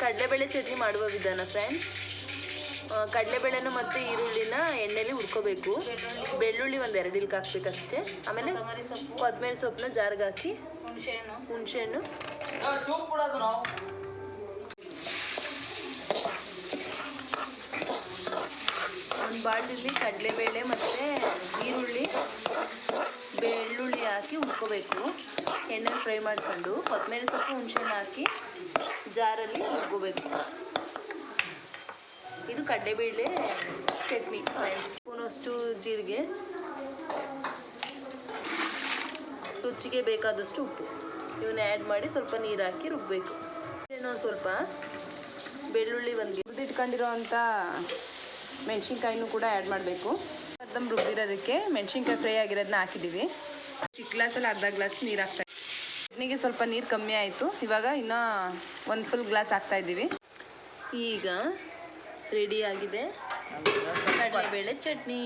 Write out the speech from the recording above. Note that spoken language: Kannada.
ಕಡಲೆಬೇಳೆ ಚಟ್ನಿ ಮಾಡುವ ವಿಧಾನ ಫ್ರೆಂಡ್ಸ್ ಕಡಲೆಬೇಳೆನ ಮತ್ತು ಈರುಳ್ಳಿನ ಎಣ್ಣೆಲಿ ಹುರ್ಕೋಬೇಕು. ಬೆಳ್ಳುಳ್ಳಿ ಒಂದು ಎರಡು ಇಲ್ಕ್ ಹಾಕ್ಬೇಕಷ್ಟೇ. ಆಮೇಲೆ ಕೊತ್ತಂಬರಿ ಸೊಪ್ಪು. ಕೊತ್ತಂಬರಿ ಸೊಪ್ಪನ್ನ ಜಾರ್ಗೆ ಹಾಕಿ ಹುಣಸೆಹಣ್ಣು. ಒಂದು ಬಾಣಲಿ ಕಡಲೆಬೇಳೆ ಮತ್ತು ಈರುಳ್ಳಿ ಬೆಳ್ಳುಳ್ಳಿ ಹಾಕಿ ಹುರ್ಕೋಬೇಕು. ಎಣ್ಣೆ ಫ್ರೈ ಮಾಡ್ಕೊಂಡು ಕೊತ್ತಂಬರಿ ಸೊಪ್ಪು ಹುಣಸೆಹಣ್ಣು ಹಾಕಿ ಜಾರಲ್ಲಿ ಹುರ್ಕೋಬೇಕು ಇದು ಕಡಲೆಬೇಳೆ ಚಟ್ನಿ. ಸ್ಪೂನಷ್ಟು ಜೀರಿಗೆ. ರುಚಿಗೆ ಬೇಕಾದಷ್ಟು ಉಪ್ಪು. ಇವನ್ನ ಆ್ಯಡ್ ಮಾಡಿ ಸ್ವಲ್ಪ ನೀರು ಹಾಕಿ ರುಬ್ಬಬೇಕು ಇನ್ನೊಂದು ಸ್ವಲ್ಪ ಬೆಳ್ಳುಳ್ಳಿ ಒಂದು ಹುರಿದಿಟ್ಕೊಂಡಿರೋ ಅಂಥ ಮೆಣಸಿನ್ಕಾಯಿನೂ ಕೂಡ ಆ್ಯಡ್ ಮಾಡಬೇಕು. ಅರ್ಧಂ ರುಬ್ಬಿರೋದಕ್ಕೆ ಮೆಣಸಿನ್ಕಾಯಿ ಫ್ರೈ ಆಗಿರೋದನ್ನ ಹಾಕಿದ್ದೀವಿ. ಚಿಕ್ಕ ಗ್ಲಾಸಲ್ಲಿ ಅರ್ಧ ಗ್ಲಾಸ್ ನೀರು ಹಾಕ್ತಾ ಚಟ್ನಿಗೆ ಸ್ವಲ್ಪ ನೀರು ಕಮ್ಮಿ ಆಯಿತು. ಇವಾಗ ಇನ್ನೂ ಒಂದು ಫುಲ್ ಗ್ಲಾಸ್ ಹಾಕ್ತಾ ಇದ್ದೀವಿ. ಈಗ ರೆಡಿ ಆಗಿದೆ. ಕಡಲೆಬೇಳೆ ಚಟ್ನಿ.